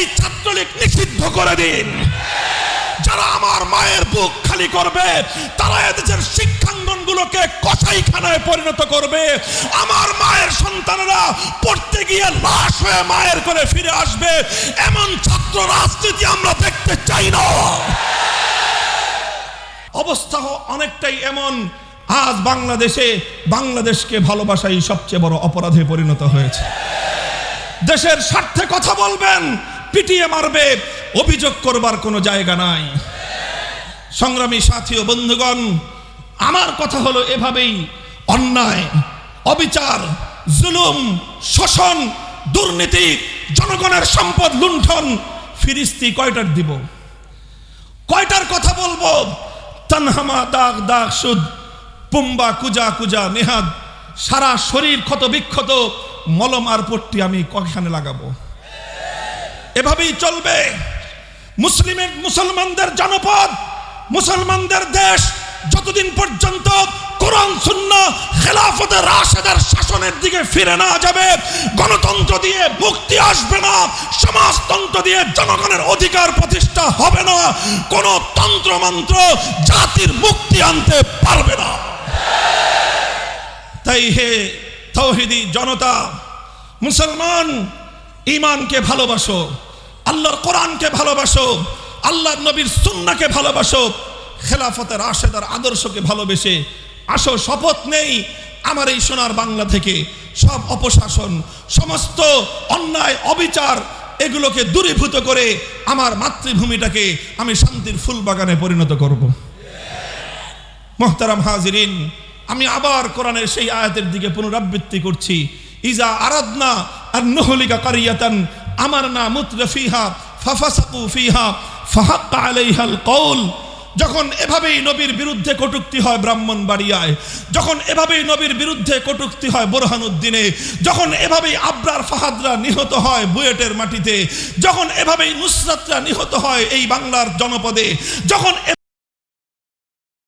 এই ছাত্রলীগ নিষিদ্ধ করে দিন। যারা আমার মায়ের বুক খালি করবে, তারা এদেশের শিক্ষাঙ্গনগুলোকে কসাইখানায় পরিণত করবে। আমার মায়ের সন্তানেরা পড়তে গিয়ে লাশ হয়ে মায়ের করে ফিরে আসবে। এমন ছাত্র রাজনীতি আমরা দেখতে চাই না। অবস্থা অনেকটাই এমন। আজ বাংলাদেশে বাংলাদেশকে ভালোবাসাই সবচেয়ে বড় অপরাধে পরিণত হয়েছে। দেশের স্বার্থে কথা বলবেন পিটিয়ে মারবে, অভিযোগ করবার কোনো জায়গা নাই। সংগ্রামী সাথী ও বন্ধুগণ, আমার কথা হলো এভাবেই, অন্যায়, অবিচার, জুলুম, শোষণ, দুর্নীতি, জনগণের সম্পদ লুণ্ঠন, ফিরিস্তি কয়টার দিব? কয়টার কথা বলব? তানহামা, দাগ দাগ, সুদ, পুম্বা, কুজা কুজা, নেহাদ, সারা শরীর ক্ষত বিক্ষত মলম আর পট্টি আমি কখানে লাগাবো? এভাবেই চলবে। মুসলিমের, মুসলমানদের জনপদ, মুসলমানদের দেশ যতদিন পর্যন্ত কোরআন শূন্য খেলাফতে রাশেদের শাসনের দিকে ফিরে না যাবে, গণতন্ত্র দিয়ে মুক্তি আসবে না, সমাজতন্ত্র দিয়ে জনগণের অধিকার প্রতিষ্ঠা হবে না, কোন তন্ত্রমন্ত্র জাতির মুক্তি আনতে পারবে না। তাই হে তৌহিদি জনতা, মুসলমান ইমানকে ভালোবাসো, আল্লাহর কোরআনকে ভালোবাসো, আল্লাহর নবীর সুন্নাকে ভালোবাসো, খেলাফতের আশেদার আদর্শকে ভালোবেসে। আসো, শপথ নেই আমার এই সোনার বাংলা থেকে। সব অপশাসন, সমস্ত অন্যায়, অবিচার, এগুলোকে দূরীভূত করে আমার মাতৃভূমিটাকে আমি শান্তির ফুল বাগানে পরিণত করব। মোহতারাম হাজিরিন, আমি আবার কোরআনের সেই আয়াতের দিকে পুনরাবৃত্তি করছি। ইজা আরাদনা আর কারিয়াতান, আমার না ফাফাসাকু ফিহা আলাইহাল কৌল যখন এভাবেই নবীর বিরুদ্ধে কটুক্তি হয় ব্রাহ্মণ বাড়িয়ায় যখন এভাবেই নবীর বিরুদ্ধে কটুক্তি হয় বোরহানুদ্দিনে, যখন এভাবেই আবরার ফাহাদরা নিহত হয় বুয়েটের মাটিতে, যখন এভাবেই নুসরাতরা নিহত হয় এই বাংলার জনপদে, যখন